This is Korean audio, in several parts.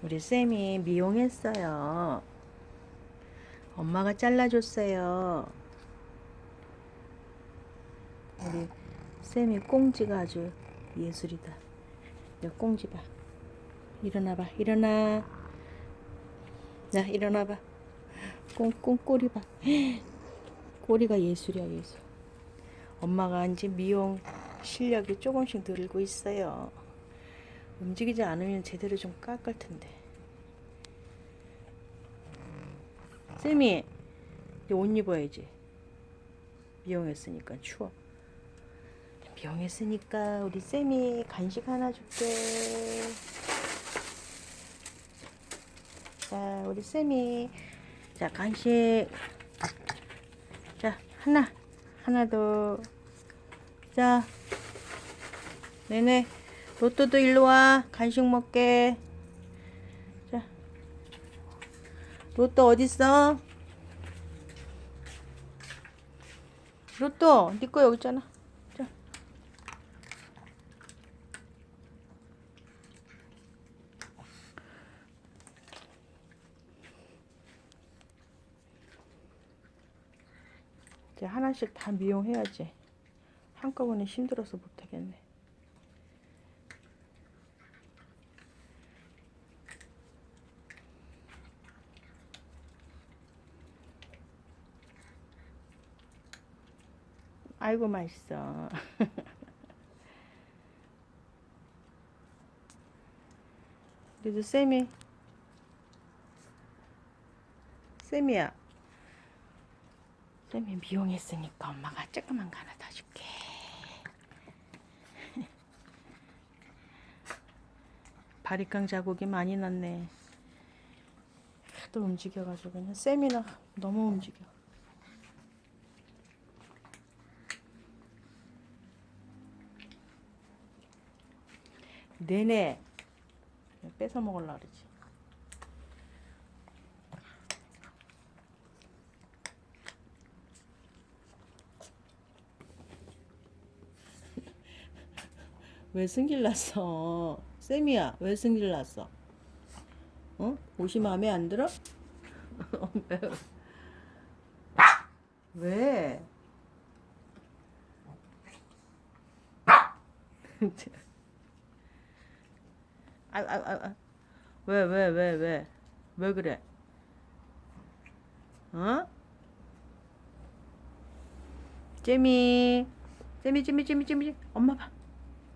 우리 쌤이 미용했어요. 엄마가 잘라줬어요. 우리 쌤이 꽁지가 아주 예술이다. 야, 꽁지 봐. 일어나 봐. 일어나. 자, 일어나 봐. 꽁꽁 꼬리 봐. 꼬리가 예술이야, 예술. 엄마가 이제 미용 실력이 조금씩 늘고 있어요. 움직이지 않으면 제대로 좀 깎을 텐데. 쌤이 옷 입어야지. 미용했으니까 추워. 미용했으니까 우리 쌤이 간식 하나 줄게. 자, 우리 쌤이 자 간식. 자 하나, 하나 더. 자, 네네. 로또도 일로 와. 간식 먹게. 자. 로또 어딨어? 로또, 네거 여기 있잖아. 자. 이제 하나씩 다 미용해야지. 한꺼번에 힘들어서 못하겠네. 아이고 맛있어. 그래도 쌤이 쌤이야. 쌤이 미용했으니까 엄마가 조그만 거 하나 더 줄게. 바리깡 자국이 많이 났네. 하도 움직여가지고 그냥 쌤이나 너무 움직여. 내내 뺏어 먹으려 그러지. 왜 승질 났어? 쌤이야, 왜 승질 났어? 어? 옷이 마음에 안 들어? 왜? 왜? 아, 아, 아, 아. 왜, 왜, 왜, 왜? 왜 그래? 어? 잼이, 잼이, 잼이, 잼이, 잼이, 엄마 봐.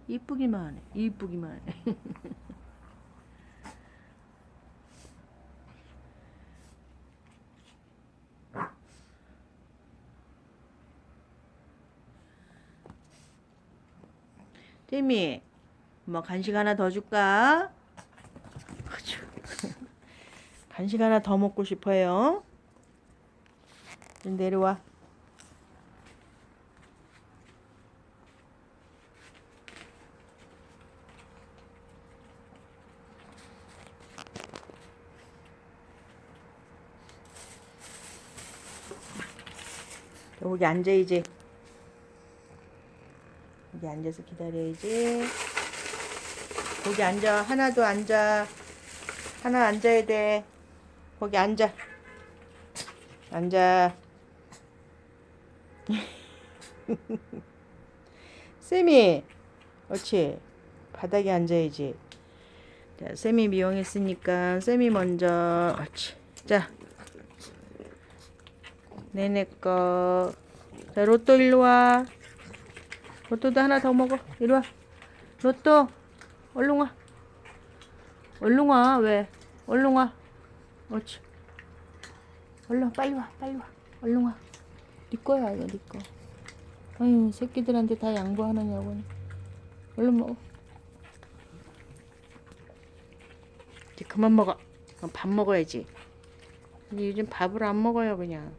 이쁘기만 하네. 이쁘기만 해. 잼이, 엄 마 간식 하나 더 줄까? 간식 하나 더 먹고 싶어요. 좀 내려와. 여기 앉아야지. 여기 앉아서 기다려야지. 거기 앉아. 하나도 앉아. 하나 앉아야 돼. 거기 앉아. 앉아. 쌤이, 그렇지. 바닥에 앉아야지. 자, 쌤이 미용했으니까 쌤이 먼저, 그렇지. 자, 내내 거. 자, 로또 일로 와. 로또도 하나 더 먹어. 이리 와. 로또, 얼른 와. 얼른 와. 왜? 얼른 와. 옳지. 얼른 와. 빨리 와. 빨리 와. 얼른 와. 네 거야 이거 네 거. 아유 새끼들한테 다 양보하느냐고. 얼른 먹어. 이제 그만 먹어. 밥 먹어야지. 근데 요즘 밥을 안 먹어요 그냥.